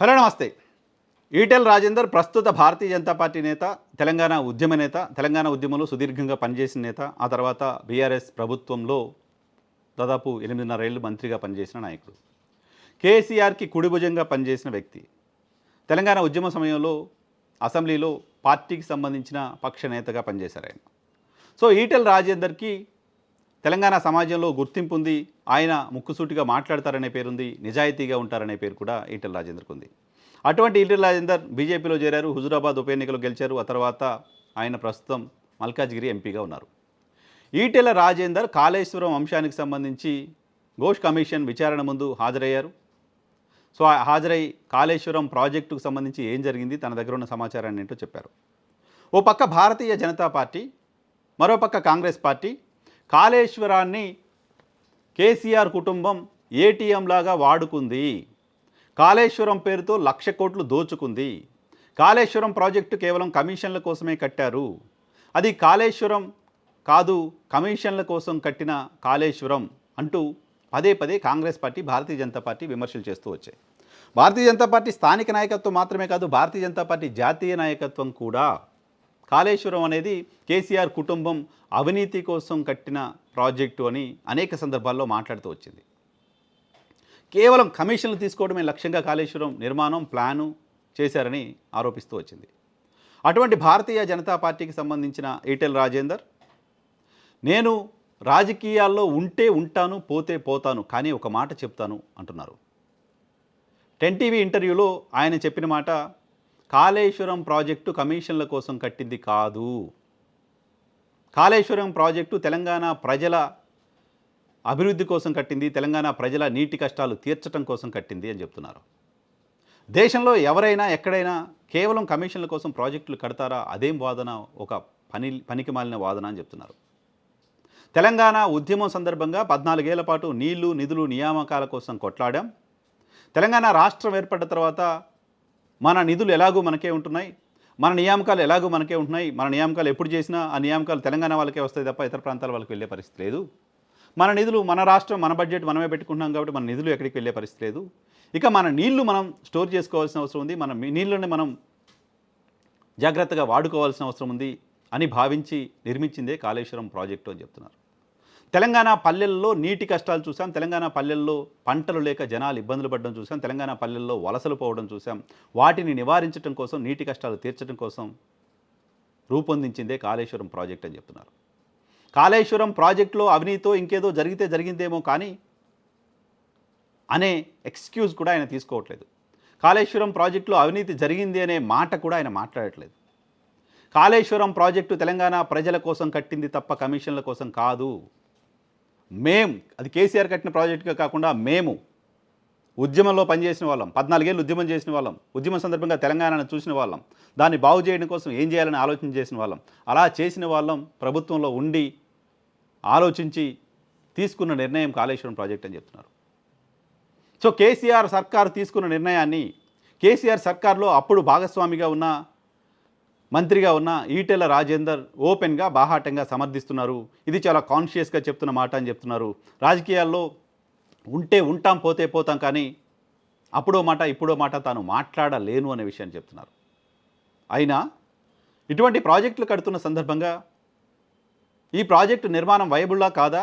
Hello నమస్తే. ఈటెల్ రాజేందర్ ప్రస్తుత భారతీయ Janata party నేత తెలంగాణ ఉద్యమ నేత తెలంగాణ ఉద్యమంలో సుదీర్ఘంగా పనిచేసిన నేత ఆ తర్వాత బీఆర్ఎస్ ప్రభుత్వంలో దాదాపు ఎనిమిదిన్నర ఏళ్ళు మంత్రిగా పనిచేసిన నాయకుడు. కేసీఆర్కి కుడిభుజంగా పనిచేసిన వ్యక్తి. తెలంగాణ ఉద్యమ సమయంలో అసెంబ్లీలో పార్టీకి సంబంధించిన పక్ష నేతగా పనిచేశారు ఆయన. సో ఈటెల్ రాజేందర్కి తెలంగాణ సమాజంలో గుర్తింపు ఉంది ఆయన ముక్కుసూటిగా మాట్లాడతారనే పేరుంది నిజాయితీగా ఉంటారనే పేరు కూడా ఈటెల రాజేందర్కు ఉంది. అటువంటి ఈటెల రాజేందర్ బీజేపీలో చేరారు హుజురాబాద్ ఉప ఎన్నికలో గెలిచారు ఆ తర్వాత ఆయన ప్రస్తుతం మల్కాజ్గిరి ఎంపీగా ఉన్నారు. ఈటెల రాజేందర్ కాళేశ్వరం అంశానికి సంబంధించి ఘోష్ కమిషన్ విచారణ ముందు హాజరయ్యారు. సో హాజరై కాళేశ్వరం ప్రాజెక్టుకు సంబంధించి ఏం జరిగింది తన దగ్గర ఉన్న సమాచారాన్ని ఏంటో చెప్పారు. ఓ పక్క భారతీయ జనతా పార్టీ మరో పక్క కాంగ్రెస్ పార్టీ కాళేశ్వరాన్ని కేసీఆర్ కుటుంబం ఏటీఎం లాగా వాడుకుంది. కాళేశ్వరం పేరుతో లక్ష కోట్లు దోచుకుంది. కాళేశ్వరం ప్రాజెక్టు కేవలం కమిషన్ల కోసమే కట్టారు. అది కాళేశ్వరం కాదు కమిషన్ల కోసం కట్టిన కాళేశ్వరం అంటూ పదే పదే కాంగ్రెస్ పార్టీ భారతీయ జనతా పార్టీ విమర్శలు చేస్తూ వచ్చాయి. భారతీయ జనతా పార్టీ స్థానిక నాయకత్వం మాత్రమే కాదు భారతీయ జనతా పార్టీ జాతీయ నాయకత్వం కూడా కాళేశ్వరం అనేది కేసీఆర్ కుటుంబం అవినీతి కోసం కట్టిన ప్రాజెక్టు అని అనేక సందర్భాల్లో మాట్లాడుతూ వచ్చింది. కేవలం కమిషన్లు తీసుకోవడమే లక్ష్యంగా కాళేశ్వరం నిర్మాణం ప్లాను చేశారని ఆరోపిస్తూ వచ్చింది. అటువంటి భారతీయ జనతా పార్టీకి సంబంధించిన ఈటెల్ రాజేందర్ నేను రాజకీయాల్లో ఉంటే ఉంటాను పోతే పోతాను కానీ ఒక మాట చెప్తాను అంటున్నారు. టెన్ టీవీ ఇంటర్వ్యూలో ఆయన చెప్పిన మాట కాళేశ్వరం ప్రాజెక్టు కమిషన్ల కోసం కట్టింది కాదు. కాళేశ్వరం ప్రాజెక్టు తెలంగాణ ప్రజల అభివృద్ధి కోసం కట్టింది తెలంగాణ ప్రజల నీటి కష్టాలు తీర్చడం కోసం కట్టింది అని చెప్తున్నారు. దేశంలో ఎవరైనా ఎక్కడైనా కేవలం కమిషన్ల కోసం ప్రాజెక్టులు కడతారా? అదేం వాదన? ఒక పని పనికి మాలిన వాదన అని చెప్తున్నారు. తెలంగాణ ఉద్యమం సందర్భంగా పద్నాలుగేళ్ళ పాటు నీళ్ళు నిధులు నియామకాల కోసం కొట్లాడాం. తెలంగాణ రాష్ట్రం ఏర్పడ్డ తర్వాత మన నిధులు ఎలాగూ మనకే ఉంటున్నాయి మన నియామకాలు ఎలాగూ మనకే ఉంటున్నాయి మన నియామకాలు ఎప్పుడు చేసినా ఆ నియామకాలు తెలంగాణ వాళ్ళకే వస్తాయి తప్ప ఇతర ప్రాంతాల వాళ్ళకి వెళ్ళే పరిస్థితి లేదు. మన నిధులు మన రాష్ట్రం మన బడ్జెట్ మనమే పెట్టుకుంటున్నాం కాబట్టి మన నిధులు ఎక్కడికి వెళ్ళే పరిస్థితి లేదు. ఇక మన నీళ్ళు మనం స్టోర్ చేసుకోవాల్సిన అవసరం ఉంది మన నీళ్ళని మనం జాగ్రత్తగా వాడుకోవాల్సిన అవసరం ఉంది అని భావించి నిర్మించిందే కాళేశ్వరం ప్రాజెక్టు అని చెప్తున్నారు. తెలంగాణ పల్లెల్లో నీటి కష్టాలు చూసాం తెలంగాణ పల్లెల్లో పంటలు లేక జనాలు ఇబ్బందులు పడడం చూసాం తెలంగాణ పల్లెల్లో వలసలు పోవడం చూసాం వాటిని నివారించడం కోసం నీటి కష్టాలు తీర్చడం కోసం రూపొందించిందే కాళేశ్వరం ప్రాజెక్ట్ అని చెప్తున్నారు. కాళేశ్వరం ప్రాజెక్టులో అవినీతో ఇంకేదో జరిగితే జరిగిందేమో కానీ అనే ఎక్స్క్యూజ్ కూడా ఆయన తీసుకోవట్లేదు. కాళేశ్వరం ప్రాజెక్టులో అవినీతి జరిగింది అనే మాట కూడా ఆయన మాట్లాడట్లేదు. కాళేశ్వరం ప్రాజెక్టు తెలంగాణ ప్రజల కోసం కట్టింది తప్ప కమిషన్ల కోసం కాదు. మేం అది కేసీఆర్ కట్టిన ప్రాజెక్టుగా కాకుండా మేము ఉద్యమంలో పనిచేసిన వాళ్ళం. పద్నాలుగేళ్ళు ఉద్యమం చేసిన వాళ్ళం. ఉద్యమం సందర్భంగా తెలంగాణను చూసిన వాళ్ళం. దాన్ని బాగు చేయడం కోసం ఏం చేయాలని ఆలోచన చేసిన వాళ్ళం. అలా చేసిన వాళ్ళం ప్రభుత్వంలో ఉండి ఆలోచించి తీసుకున్న నిర్ణయం కాళేశ్వరం ప్రాజెక్ట్ అని చెప్తున్నారు. సో కేసీఆర్ సర్కారు తీసుకున్న నిర్ణయాన్ని కేసీఆర్ సర్కార్లో అప్పుడు భాగస్వామిగా ఉన్న మంత్రిగా ఉన్న ఈటెల రాజేందర్ ఓపెన్గా బాహాటంగా సమర్థిస్తున్నారు. ఇది చాలా కాన్షియస్గా చెప్తున్న మాట అని చెప్తున్నారు. రాజకీయాల్లో ఉంటే ఉంటాం పోతే పోతాం కానీ అప్పుడో మాట ఇప్పుడో మాట తాను మాట్లాడలేను అనే విషయాన్ని చెప్తున్నారు. అయినా ఇటువంటి ప్రాజెక్టులు కడుతున్న సందర్భంగా ఈ ప్రాజెక్టు నిర్మాణం వయబుల్లా కాదా?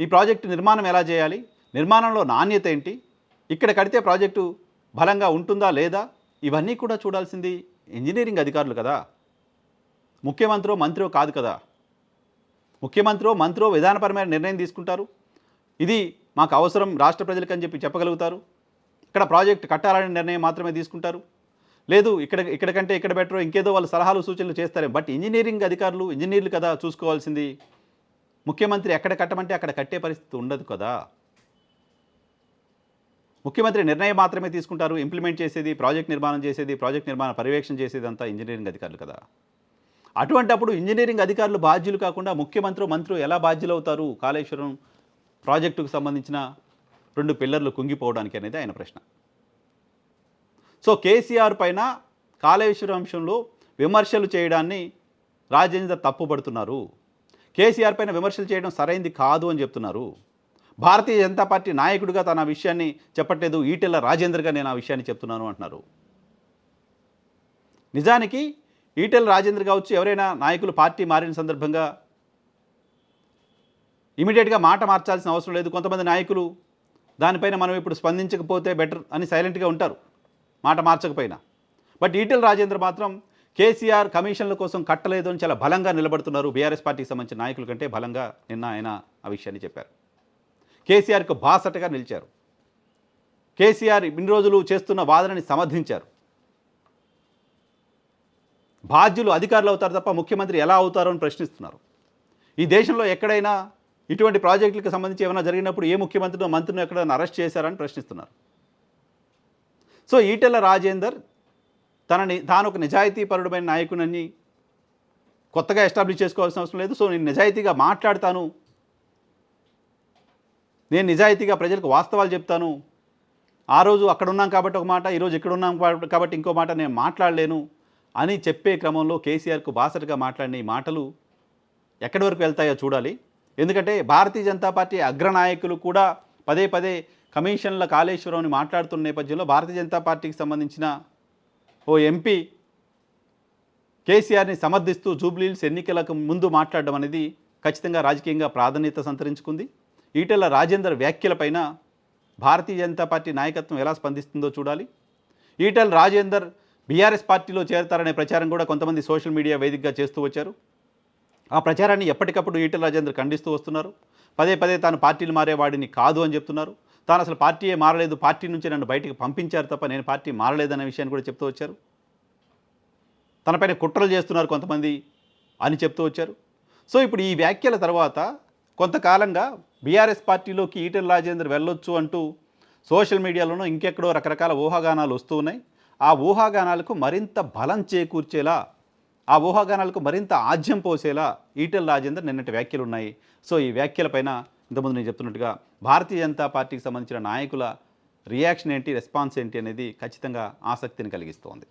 ఈ ప్రాజెక్టు నిర్మాణం ఎలా చేయాలి? నిర్మాణంలో నాణ్యత ఏంటి? ఇక్కడ కడితే ప్రాజెక్టు బలంగా ఉంటుందా లేదా? ఇవన్నీ కూడా చూడాల్సింది ఇంజనీరింగ్ అధికారులు కదా? ముఖ్యమంత్రో మంత్రో కాదు కదా? ముఖ్యమంత్రో మంత్రో విధానపరమైన నిర్ణయం తీసుకుంటారు? ఇది మాకు అవసరం రాష్ట్ర ప్రజలకు అని చెప్పి చెప్పగలుగుతారు? ఇక్కడ ప్రాజెక్ట్ కట్టాలనే నిర్ణయం మాత్రమే తీసుకుంటారు? లేదు ఇక్కడ ఇక్కడ కంటే ఇక్కడ బెటరో ఇంకేదో వాళ్ళు సలహాలు సూచనలు చేస్తారు బట్ ఇంజనీరింగ్ అధికారులు ఇంజనీర్లు కదా చూసుకోవాల్సింది? ముఖ్యమంత్రి ఎక్కడ కట్టమంటే అక్కడ కట్టే పరిస్థితి ఉండదు కదా? ముఖ్యమంత్రి నిర్ణయం మాత్రమే తీసుకుంటారు. ఇంప్లిమెంట్ చేసేది ప్రాజెక్ట్ నిర్మాణం చేసేది ప్రాజెక్ట్ నిర్మాణ పర్యవేక్షణ చేసేది అంతా ఇంజనీరింగ్ అధికారులు కదా. అటువంటప్పుడు ఇంజనీరింగ్ అధికారులు బాధ్యులు కాకుండా ముఖ్యమంత్రి మంత్రులు ఎలా బాధ్యులు అవుతారు కాళేశ్వరం ప్రాజెక్టుకు సంబంధించిన రెండు పిల్లర్లు కుంగిపోవడానికి అనేది ఆయన ప్రశ్న. సో కేసీఆర్ పైన కాళేశ్వరం అంశంలో విమర్శలు చేయడాన్ని రాజేందర్ తప్పుపడుతున్నారు. కేసీఆర్ పైన విమర్శలు చేయడం సరైంది కాదు అని చెప్తున్నారు. భారతీయ జనతా పార్టీ నాయకుడిగా తన విషయాన్ని చెప్పట్లేదు ఈటెల రాజేందర్గా నేను ఆ విషయాన్ని చెప్తున్నాను అంటున్నారు. నిజానికి ఈటెల రాజేందర్ కావచ్చు ఎవరైనా నాయకులు పార్టీ మారిన సందర్భంగా ఇమీడియట్గా మాట మార్చాల్సిన అవసరం లేదు. కొంతమంది నాయకులు దానిపైన మనం ఇప్పుడు స్పందించకపోతే బెటర్ అని సైలెంట్గా ఉంటారు మాట మార్చకపోయినా. బట్ ఈటెల రాజేంద్ర మాత్రం కేసీఆర్ కమిషన్ల కోసం కట్టలేదు అని చాలా బలంగా నిలబడుతున్నారు. బీఆర్ఎస్ పార్టీకి సంబంధించిన నాయకుల కంటే బలంగా నిన్న ఆయన ఆ విషయాన్ని చెప్పారు. కేసీఆర్కు బాసటగా నిలిచారు. కేసీఆర్ ఇన్ని రోజులు చేస్తున్న వాదనని సమర్థించారు. బాధ్యులు అధికారులు అవుతారు తప్ప ముఖ్యమంత్రి ఎలా అవుతారో అని ప్రశ్నిస్తున్నారు. ఈ దేశంలో ఎక్కడైనా ఇటువంటి ప్రాజెక్టులకు సంబంధించి ఏమైనా జరిగినప్పుడు ఏ ముఖ్యమంత్రినో మంత్రిని ఎక్కడైనా అరెస్ట్ చేశారని ప్రశ్నిస్తున్నారు. సో ఈటెల రాజేందర్ తనని తాను ఒక నిజాయితీపరుడమైన నాయకునని కొత్తగా ఎస్టాబ్లిష్ చేసుకోవాల్సిన అవసరం లేదు. సో నేను నిజాయితీగా మాట్లాడతాను నేను నిజాయితీగా ప్రజలకు వాస్తవాలు చెప్తాను. ఆ రోజు అక్కడ ఉన్నాం కాబట్టి ఒక మాట ఈరోజు ఇక్కడ ఉన్నాం కాబట్టి ఇంకో మాట నేను మాట్లాడలేను అని చెప్పే క్రమంలో కేసీఆర్కు బాసటగా మాట్లాడిన ఈ మాటలు ఎక్కడి వరకు వెళ్తాయో చూడాలి. ఎందుకంటే భారతీయ జనతా పార్టీ అగ్రనాయకులు కూడా పదే పదే కమిషన్ల కాళేశ్వరం అని మాట్లాడుతున్న నేపథ్యంలో భారతీయ జనతా పార్టీకి సంబంధించిన ఓ ఎంపీ కేసీఆర్ని సమర్థిస్తూ జూబ్లీహిల్స్ ఎన్నికలకు ముందు మాట్లాడడం అనేది ఖచ్చితంగా రాజకీయంగా ప్రాధాన్యత సంతరించుకుంది. ఈటెల రాజేందర్ వ్యాఖ్యలపైన భారతీయ జనతా పార్టీ నాయకత్వం ఎలా స్పందిస్తుందో చూడాలి. ఈటెల రాజేందర్ బీఆర్ఎస్ పార్టీలో చేరతారనే ప్రచారం కూడా కొంతమంది సోషల్ మీడియా వేదికగా చేస్తూ వచ్చారు. ఆ ప్రచారాన్ని ఎప్పటికప్పుడు ఈటెల రాజేందర్ ఖండిస్తూ వస్తున్నారు. పదే పదే తాను పార్టీలు మారేవాడిని కాదు అని చెప్తున్నారు. తాను అసలు పార్టీయే మారలేదు పార్టీ నుంచి నన్ను బయటికి పంపించారు తప్ప నేను పార్టీ మారలేదనే విషయాన్ని కూడా చెప్తూ వచ్చారు. తనపైన కుట్రలు చేస్తున్నారు కొంతమంది అని చెప్తూ వచ్చారు. సో ఇప్పుడు ఈ వ్యాఖ్యల తర్వాత కొంతకాలంగా బీఆర్ఎస్ పార్టీలోకి ఈటెల రాజేందర్ వెళ్ళొచ్చు అంటూ సోషల్ మీడియాలోనూ ఇంకెక్కడో రకరకాల ఊహాగానాలు వస్తూ ఉన్నాయి. ఆ ఊహాగానాలకు మరింత బలం చేకూర్చేలా ఆ ఊహాగానాలకు మరింత ఆజ్యం పోసేలా ఈటెల రాజేందర్ నిన్నటి వ్యాఖ్యలు ఉన్నాయి. సో ఈ వ్యాఖ్యలపైన ఇంతకుముందు నేను చెప్తున్నట్టుగా భారతీయ జనతా పార్టీకి సంబంధించిన నాయకుల రియాక్షన్ ఏంటి రెస్పాన్స్ ఏంటి అనేది ఖచ్చితంగా ఆసక్తిని కలిగిస్తోంది.